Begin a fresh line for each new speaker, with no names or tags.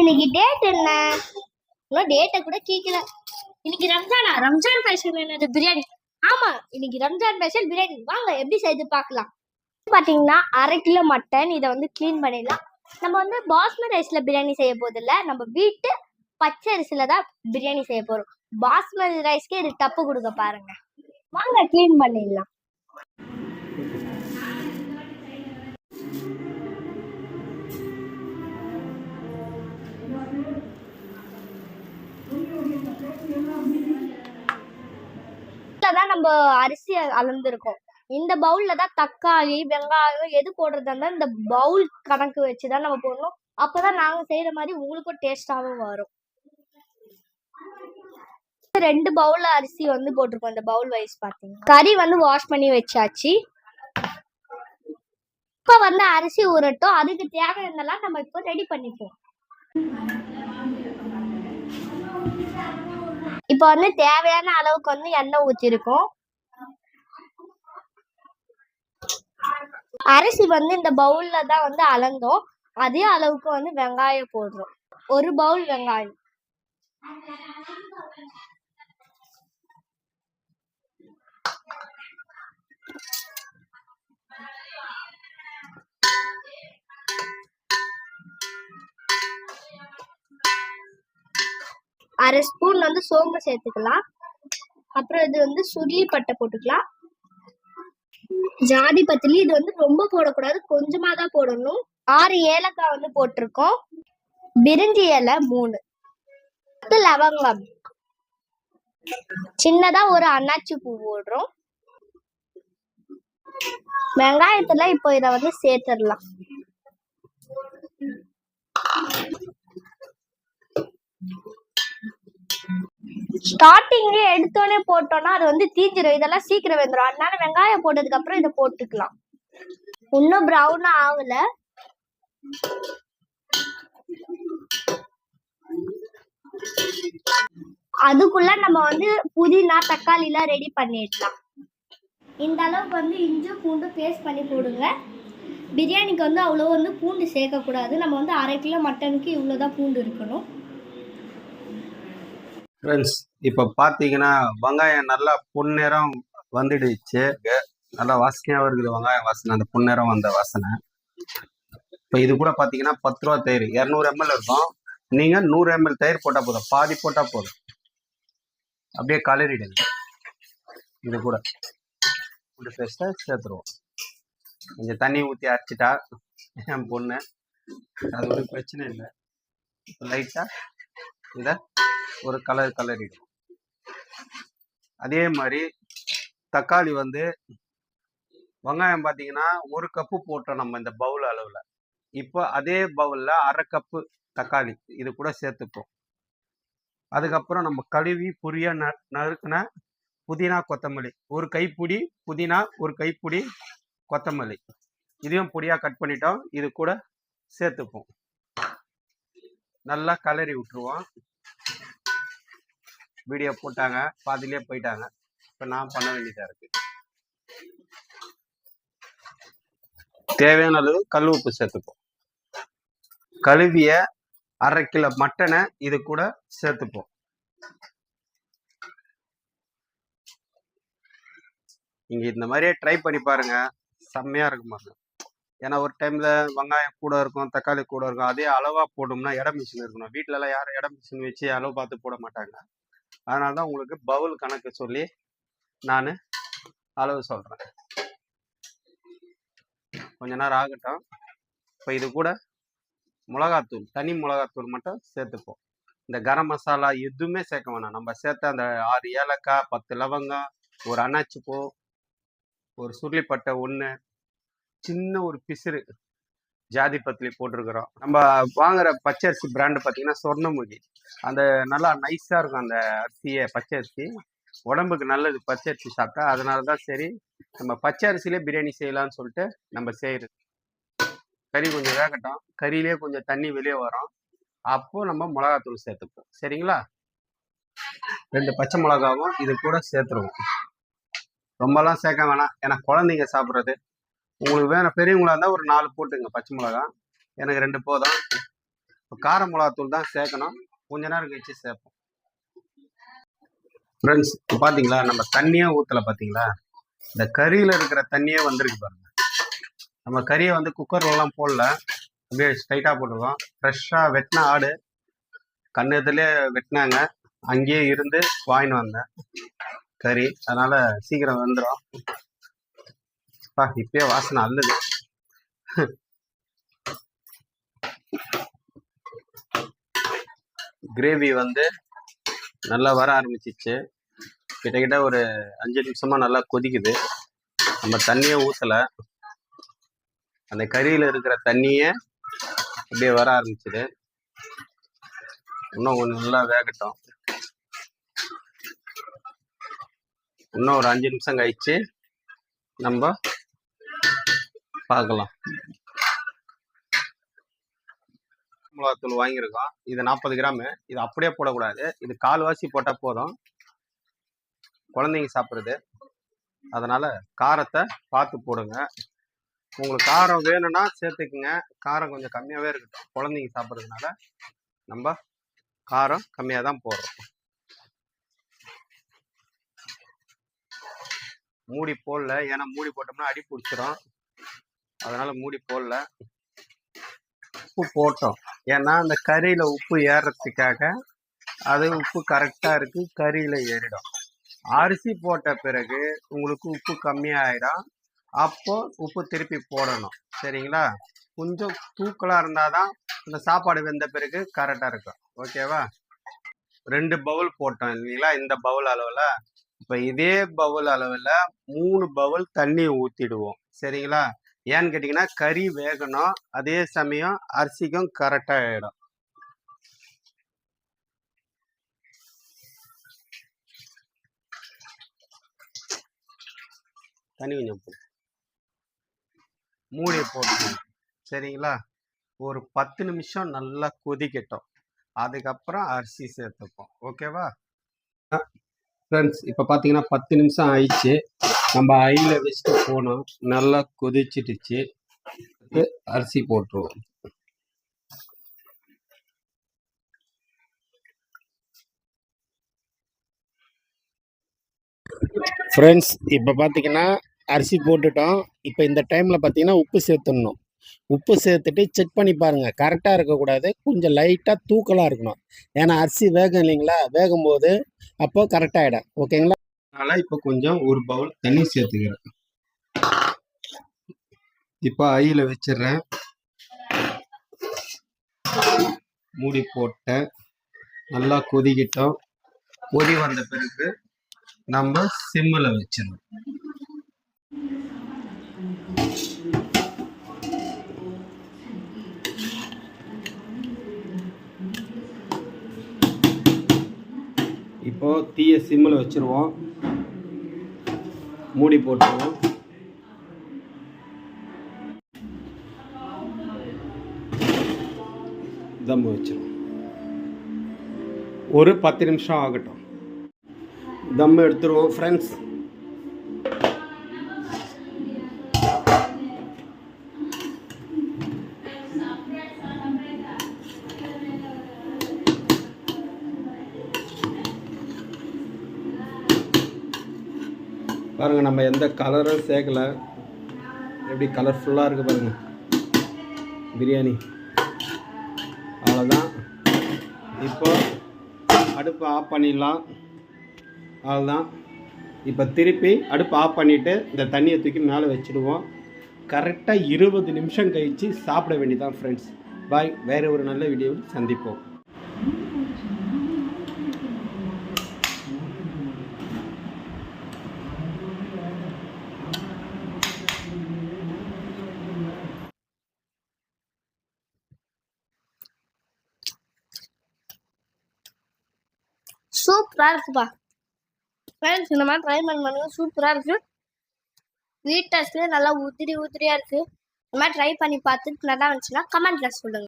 இன்னைக்கு டேட் என்ன இன்னும் டேட்டை கூட கேட்கல இன்னைக்கு ரம்ஜானா? ரம்ஜான் ஃபேஷன் என்னது? பிரியாணி. ஆமா இன்னைக்கு ரம்ஜான் ஃபேஷன் பிரியாணி. வாங்க எப்படி செய்து பார்க்கலாம். பாத்தீங்கன்னா அரை கிலோ மட்டன் இதை வந்து க்ளீன் பண்ணிடலாம். நம்ம வந்து பாஸ்மதி ரைஸ்ல பிரியாணி செய்ய போதில்ல. நம்ம வீட்டு பச்சை அரிசியில தான் பிரியாணி செய்ய போறோம். பாஸ்மதி ரைஸ்க்கே இது தப்பு கொடுக்க பாருங்க. வாங்க க்ளீன் பண்ணிடலாம். தான் நம்ம அரிசி அளந்துருக்கோம். இந்த பவுல்ல தான் தக்காளி வெங்காயம் எது போடுறதா இருந்தா இந்த பவுல் கணக்கு வச்சுதான் நம்ம போடணும். அப்பதான் நாங்க செய்யற மாதிரி உங்களுக்கும் டேஸ்டாவும் வரும். ரெண்டு பவுல்ல அரிசி வந்து போட்டிருக்கோம். இந்த பவுல் வைஸ் பாத்தீங்கன்னா. கறி வந்து வாஷ் பண்ணி வச்சாச்சு. இப்ப வந்து அரிசி ஊறட்டும். அதுக்கு தேவையானதெல்லாம் நம்ம இப்போ ரெடி பண்ணிப்போம். இப்போ வந்து தேவையான அளவுக்கு வந்து எண்ணெய் ஊற்றிருக்கோம் அரிசி வந்து இந்த பவுல்ல தான் வந்து அளந்தோம். அதே அளவுக்கு வந்து வெங்காயம் போடுறோம். ஒரு பவுல் வெங்காயம். அரை ஸ்பூன் வந்து சோம்பு சேர்த்துக்கலாம். அப்புறம் இது வந்து சுருளி பட்டை போட்டுக்கலாம். ஜாதி பத்திலி இது வந்து ரொம்ப போடக்கூடாது. கொஞ்சமா தான் போடணும். ஆறு ஏலக்காய் வந்து போட்டிருக்கோம். பிரிஞ்சி இலை மூணு. பத்து லவங்கம். சின்னதா ஒரு அன்னாச்சி பூ போடுறோம். வெங்காயத்துல இப்போ இத வந்து சேர்த்துடலாம். ஸ்டார்டிங்லயே எடுத்தோடனே போட்டோம்னா அது வந்து தீஞ்சிரும். இதெல்லாம் சீக்கிரம் வெந்துடும் அதனால வெங்காயம் போட்டதுக்கு அப்புறம் இதை போட்டுக்கலாம். இன்னும் ப்ரௌனா ஆகல. அதுக்குள்ள நம்ம வந்து புதினா தக்காளி எல்லாம் ரெடி பண்ணிடலாம். இந்த அளவுக்கு வந்து இஞ்சி பூண்டு பேஸ்ட் பண்ணி போடுங்க. பிரியாணிக்கு வந்து அவ்வளோ வந்து பூண்டு சேர்க்கக்கூடாது. நம்ம வந்து அரை கிலோ மட்டனுக்கு இவ்வளோதான் பூண்டு இருக்கணும்.
ஃப்ரெண்ட்ஸ் இப்போ பார்த்தீங்கன்னா வெங்காயம் நல்லா பொன்னிறம் வந்துடுச்சு. நல்லா வாசனையாகவும் இருக்குது. வெங்காயம் வாசனை அந்த பொன்னிறம் வந்த வாசனை. இப்போ இது கூட பார்த்தீங்கன்னா பத்து ரூபா தயிர். இரநூறு எம்எல் இருக்கும். நீங்கள் நூறு எம்எல் தயிர் போட்டால் போதும். பாதி போட்டால் போதும். அப்படியே கலரிடுங்க. இது கூட. பூண்டு பேஸ்ட்டை சேர்த்துருவோம். கொஞ்சம் தண்ணி ஊற்றி அரைச்சிட்டா என் பொண்ணு. அது ஒரு பிரச்சனை இல்லை. லைட்டாக இதை ஒரு கலர் கலரிடும் அதே மாதிரி தக்காளி வந்து வெங்காயம் பார்த்தீங்கன்னா ஒரு கப்பு போட்டோம் நம்ம இந்த பவுல் அளவில். இப்போ அதே பவுலில் அரை கப்பு தக்காளி இது கூட சேர்த்துப்போம். அதுக்கப்புறம் நம்ம கழுவி புரிய ந நறுக்குன புதினா கொத்தமல்லி. ஒரு கைப்பிடி புதினா ஒரு கைப்பிடி கொத்தமல்லி. இதையும் பொடியாக கட் பண்ணிட்டோம். இது கூட சேர்த்துப்போம். நல்லா கலரி விட்டுருவோம். வீடியோ போட்டாங்க பாதிலே போயிட்டாங்க. இப்போ நான் பண்ண வேண்டியதா இருக்கு. தேவையான அளவு கல் உப்பு சேர்த்துப்போம். கழுவிய அரை கிலோ மட்டனை இது கூட சேர்த்துப்போம். நீங்க இந்த மாதிரியே ட்ரை பண்ணி பாருங்க. செம்மையா இருக்கும் பாருங்க. ஏன்னா ஒரு டைம்ல வெங்காயம் கூட இருக்கும் தக்காளி கூட இருக்கும். அதே அளவா போட்டோம்னா இடம் மிஷின் இருக்கணும். வீட்டுல எல்லாம் யாரும் இடம் மிஷின் வச்சு அளவு பார்த்து போட மாட்டாங்க. அதனால தான் உங்களுக்கு பவுல் கணக்கு சொல்லி நான் அளவு சொல்கிறேன் கொஞ்ச நேரம் ஆகட்டும். இப்போ இது கூட மிளகாத்தூள் தனி மிளகாத்தூள் மட்டும் சேர்த்துப்போம். இந்த கரம் மசாலா எதுவுமே சேர்க்க வேணாம். நம்ம சேர்த்த அந்த ஆறு ஏலக்காய் பத்து லவங்கம் ஒரு அன்னாச்சிப்பூ ஒரு சுருளிப்பட்டை ஒன்று சின்ன ஒரு பிசிறு ஜாதி பத்திலி போட்டிருக்கிறோம். நம்ம வாங்குற பச்சரிசி பிராண்டு பார்த்தீங்கன்னா சொர்ணமுகி. அந்த நல்லா நைஸாக இருக்கும் அந்த அரிசியை பச்சை அரிசி உடம்புக்கு நல்லது பச்சை அரிசி சாப்பிட்டா. அதனால தான் சரி நம்ம பச்சை அரிசியிலே பிரியாணி செய்யலாம்னு சொல்லிட்டு நம்ம செய்யறது. கறி கொஞ்சம் வேகட்டும். கறியிலே கொஞ்சம் தண்ணி வெளியே வரும். அப்போ நம்ம மிளகாத்தூள் சேர்த்துப்போம். சரிங்களா? ரெண்டு பச்சை மிளகாவும் இது கூட சேர்த்துருவோம். ரொம்பலாம் சேர்க்க வேணாம். ஏன்னா குழந்தைங்க சாப்பிட்றது உங்களுக்கு வேணும் பெரியவங்களா இருந்தால் ஒரு நாலு போட்டுங்க பச்சை மிளகா. எனக்கு ரெண்டு போதும். இப்போ கார மிளகாத்தூள் தான் சேர்க்கணும். கொஞ்ச நேரம் கழிச்சு சேர்ப்போம். ஃப்ரெண்ட்ஸ் இப்போ பார்த்தீங்களா நம்ம தண்ணியே ஊற்றல பார்த்தீங்களா இந்த கறியில் இருக்கிற தண்ணியே வந்திருக்கு பாருங்க. நம்ம கறியை வந்து குக்கர்லலாம் போடல. அப்படியே ஸ்ட்ரைட்டாக போட்டுருக்கோம். ஃப்ரெஷ்ஷாக வெட்டின ஆடு. கண்ணத்துலேயே வெட்டினாங்க. அங்கேயே இருந்து வாங்கின்னு வந்தேன். கறி. அதனால் சீக்கிரம் வந்துடும் பா இப்பயே வாசனை அல்லது கிரேவி வந்து நல்லா வர ஆரம்பிச்சிச்சு. கிட்டக்கிட்ட ஒரு அஞ்சு நிமிஷமா நல்லா கொதிக்குது. நம்ம தண்ணியை ஊசல அந்த கறியில இருக்கிற தண்ணியே அப்படியே வர ஆரம்பிச்சுது. இன்னும் கொஞ்சம் நல்லா வேகட்டும். இன்னும் ஒரு அஞ்சு நிமிஷம் கழிச்சு நம்ம பார்க்கலாம் மிளகாத்தூள் வாங்கியிருக்கோம். இது நாற்பது கிராமு. இது அப்படியே போடக்கூடாது. இது கால்வாசி போட்டால் போதும். குழந்தைங்க சாப்பிட்றது. அதனால் காரத்தை பார்த்து போடுங்க. உங்களுக்கு காரம் வேணும்னா சேர்த்துக்குங்க. காரம் கொஞ்சம் கம்மியாகவே இருக்கட்டும். குழந்தைங்க சாப்பிட்றதுனால நம்ம காரம் கம்மியாக தான் போடுறோம். மூடி போடல. ஏன்னா மூடி போட்டோம்னா அடி பிடிச்சிரும். அதனால மூடி போடல. உப்பு போட்டோம். ஏன்னா அந்த கறியில் உப்பு ஏறுறதுக்காக அது உப்பு கரெக்டாக இருக்கு கறியில் ஏறிடும். அரிசி போட்ட பிறகு உங்களுக்கு உப்பு கம்மியாயிடும். அப்போ உப்பு திருப்பி போடணும். சரிங்களா? கொஞ்சம் தூக்கலாக இருந்தால் தான் இந்த சாப்பாடு வெந்த பிறகு கரெக்டாக இருக்கும். ஓகேவா ரெண்டு பவுல் போட்டோம் இல்லைங்களா? இந்த பவுல் அளவில். இப்போ இதே பவுல் அளவில் மூணு பவுல் தண்ணி ஊற்றிடுவோம் சரிங்களா? ஏன்னு கேட்டிங்கன்னா கறி வேகணும் அதே சமயம் அரிசிக்கும் கரெக்டாக ஆகிடும் தண்ணி கொஞ்சம் போடு. போட்டு போட்டுக்கணும் சரிங்களா? ஒரு பத்து நிமிஷம் நல்லா கொதிக்கட்டும். அதுக்கப்புறம் அரிசி சேர்த்துப்போம். ஓகேவா? ஃப்ரெண்ட்ஸ் இப்போ பார்த்தீங்கன்னா பத்து நிமிஷம் ஆயிடுச்சு. நம்ம ஐயில் வச்சுட்டு போனோம். நல்லா கொதிச்சிடுச்சு. அரிசி போட்டுருவோம்.
ஃப்ரெண்ட்ஸ் இப்போ பார்த்தீங்கன்னா அரிசி போட்டுட்டோம். இப்போ இந்த டைமில் பார்த்தீங்கன்னா உப்பு சேர்த்துடணும். உப்பு சேர்த்துட்டு செக் பண்ணி பாருங்கள் கரெக்டாக இருக்கக்கூடாது. கொஞ்சம் லைட்டாக தூக்கலாக இருக்கணும். ஏன்னா அரிசி வேகம் இல்லைங்களா? வேகும் போது அப்போ கரெக்டாகிடும் ஓகேங்களா
அதனால இப்போ கொஞ்சம் ஒரு பவுல் தண்ணி சேர்த்துக்கிறேன். இப்போ ஐயில் வச்சிடுறேன். மூடி போட்டேன். நல்லா கொதிக்கிட்டோம். கொதி வந்த பிறகு நம்ம சிம்மில் வச்சிடணும். இப்போது தீய சிம்மில் வச்சிருவோம். மூடி போட்டுருவோம். தம் வச்சிருவோம். ஒரு பத்து நிமிஷம் ஆகட்டும். தம் எடுத்துருவோம் ஃப்ரெண்ட்ஸ் பாருங்கள் நம்ம எந்த கலரும் சேர்க்கல. எப்படி கலர்ஃபுல்லாக இருக்குது பாருங்கள் பிரியாணி. அவ்வளோதான் இப்போ அடுப்பை ஆஃப் பண்ணிடலாம். அவ்வளோதான் இப்போ திருப்பி அடுப்பை ஆஃப் பண்ணிவிட்டு இந்த தண்ணியை தூக்கி மேலே வச்சுடுவோம். கரெக்டாக இருபது நிமிஷம் கழித்து சாப்பிட வேண்டியதான் ஃப்ரெண்ட்ஸ் பாய் வேறு ஒரு நல்ல வீடியோவில் சந்திப்போம்.
சூப்பரா இருக்குப்பா. ஃப்ரெண்ட்ஸ் இந்த மாதிரி ட்ரை பண்ணி பண்ணுங்க சூப்பரா இருக்கு. வீட் டஸ்ட்லேயே நல்லா உதிரி உதிரியா இருக்கு. இந்த மாதிரி ட்ரை பண்ணி பார்த்துட்டு நல்லா இருந்துச்சுன்னா கமெண்ட்டில் சொல்லுங்க.